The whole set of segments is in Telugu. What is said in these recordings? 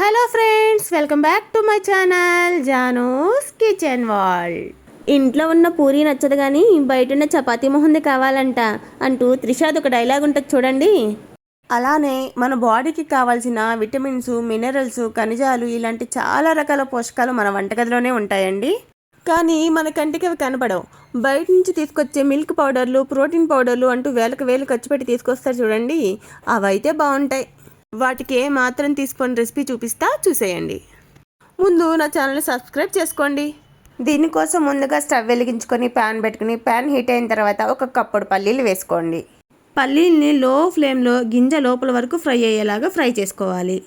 Hello friends welcome back to my channel Janu's kitchen wall ఇంట్లో ఉన్న పూరి నచ్చదు కానీ బయట ఉన్న చపాతీ మొహంది కావాలంట అంటూ త్రిషాద్ ఒక డైలాగ్ ఉంటుంది చూడండి. అలానే మన బాడీకి కావాల్సిన విటమిన్స్ మినరల్స్ ఖనిజాలు ఇలాంటి చాలా రకాల పోషకాలు మన వంటగదిలోనే ఉంటాయండి. కానీ మన కంటికి అవి కనపడవు. బయట నుంచి తీసుకొచ్చే మిల్క్ పౌడర్లు ప్రోటీన్ పౌడర్లు అంటూ వేలకు వేలు ఖర్చు పెట్టి తీసుకొస్తారు చూడండి. అవైతే బాగుంటాయి. వాటికి ఏ మాత్రం తీసుకొని రెసిపీ చూపిస్తా చూసేయండి. ముందు నా ఛానల్ని సబ్స్క్రైబ్ చేసుకోండి. దీనికోసం ముందుగా స్టవ్ వెలిగించుకొని ప్యాన్ పెట్టుకుని ప్యాన్ హీట్ అయిన తర్వాత ఒక కప్పుడు పల్లీలు వేసుకోండి. పల్లీల్ని లో ఫ్లేమ్లో గింజ లోపల వరకు ఫ్రై అయ్యేలాగా ఫ్రై చేసుకోవాలి.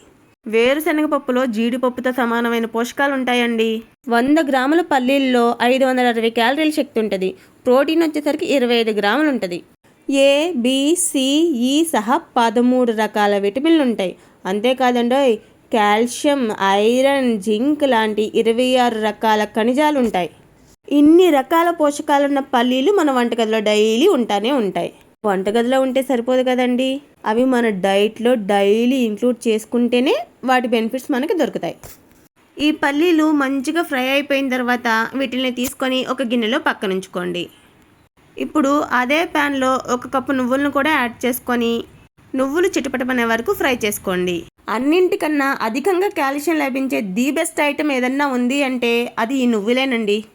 వేరుశనగ పప్పులో జీడిపప్పుతో సమానమైన పోషకాలు ఉంటాయండి. వంద గ్రాముల పల్లీల్లో ఐదు వందల అరవై క్యాలరీల శక్తి ఉంటుంది. ప్రోటీన్ వచ్చేసరికి ఇరవై ఐదు గ్రాములు ఉంటుంది. ఏ బి సహా పదమూడు రకాల విటమిన్లు ఉంటాయి. అంతేకాదండోయ్ కాల్షియం ఐరన్ జింక్ లాంటి ఇరవై ఆరు రకాల ఖనిజాలు ఉంటాయి. ఇన్ని రకాల పోషకాలున్న పల్లీలు మన వంటగదిలో డైలీ ఉంటానే ఉంటాయి. వంటగదిలో ఉంటే సరిపోదు కదండి. అవి మన డైట్లో డైలీ ఇంక్లూడ్ చేసుకుంటేనే వాటి బెనిఫిట్స్ మనకి దొరుకుతాయి. ఈ పల్లీలు మంచిగా ఫ్రై అయిపోయిన తర్వాత వీటిని తీసుకొని ఒక గిన్నెలో పక్కనుంచుకోండి. ఇప్పుడు అదే ప్యాన్లో ఒక కప్పు నువ్వులను కూడా యాడ్ చేసుకొని నువ్వులు చిటపటమనే వరకు ఫ్రై చేసుకోండి. అన్నింటికన్నా అధికంగా కాల్షియం లభించే ది బెస్ట్ ఐటెం ఏదన్నా ఉంది అంటే అది ఈ నువ్వులేనండి.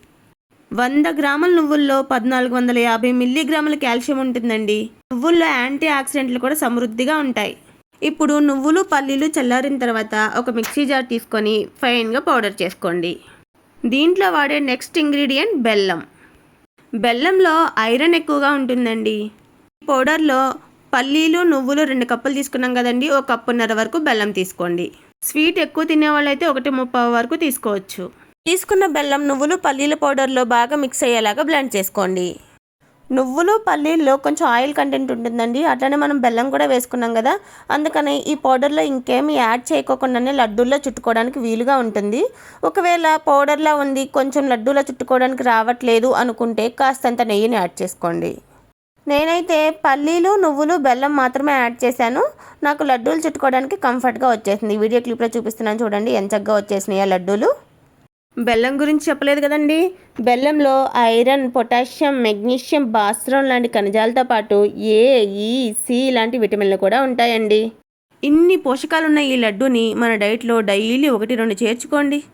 వంద గ్రాముల నువ్వుల్లో పద్నాలుగు వందల యాభై మిల్లీగ్రాముల కాల్షియం ఉంటుందండి. నువ్వుల్లో యాంటీ ఆక్సిడెంట్లు కూడా సమృద్ధిగా ఉంటాయి. ఇప్పుడు నువ్వులు పల్లీలు చల్లారిన తర్వాత ఒక మిక్సీ జార్ తీసుకొని ఫైన్గా పౌడర్ చేసుకోండి. దీంట్లో వాడే నెక్స్ట్ ఇంగ్రీడియంట్ బెల్లం. బెల్లంలో ఐరన్ ఎక్కువగా ఉంటుందండి. పౌడర్లో పల్లీలు నువ్వులు రెండు కప్పులు తీసుకున్నాం కదండి. ఒక కప్పున్నర వరకు బెల్లం తీసుకోండి. స్వీట్ ఎక్కువ తినేవాళ్ళైతే ఒకటి ముప్పావు వరకు తీసుకోవచ్చు. తీసుకున్న బెల్లం నువ్వులు పల్లీల పౌడర్లో బాగా మిక్స్ అయ్యేలాగా బ్లెండ్ చేసుకోండి. నువ్వులు పల్లీల్లో కొంచెం ఆయిల్ కంటెంట్ ఉంటుందండి. అట్లనే మనం బెల్లం కూడా వేసుకున్నాం కదా. అందుకని ఈ పౌడర్లో ఇంకేమి యాడ్ చేయకోకుండానే లడ్డూల్లో చుట్టుకోవడానికి వీలుగా ఉంటుంది. ఒకవేళ పౌడర్లా ఉంది కొంచెం లడ్డూలో చుట్టుకోవడానికి రావట్లేదు అనుకుంటే కాస్తంత నెయ్యిని యాడ్ చేసుకోండి. నేనైతే పల్లీలు నువ్వులు బెల్లం మాత్రమే యాడ్ చేశాను. నాకు లడ్డూలు చుట్టుకోవడానికి కంఫర్ట్గా వచ్చేసింది. వీడియో క్లిప్లో చూపిస్తున్నాను చూడండి ఎంచగ్గా వచ్చేసినాయి ఆ లడ్డూలు. బెల్లం గురించి చెప్పలేదు కదండి? బెల్లంలో ఐరన్ పొటాషియం మెగ్నీషియం బాస్రం లాంటి ఖనిజాలతో పాటు ఏ ఈ సి లాంటి విటమిన్లు కూడా ఉంటాయండి. ఇన్ని పోషకాలున్న ఈ లడ్డూని మన డైట్లో డైలీ ఒకటి రెండు చేర్చుకోండి.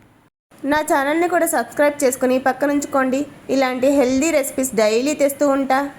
నా ఛానల్ని కూడా సబ్స్క్రైబ్ చేసుకుని పక్కనుంచుకోండి. ఇలాంటి హెల్దీ రెసిపీస్ డైలీ తెస్తూ ఉంటా.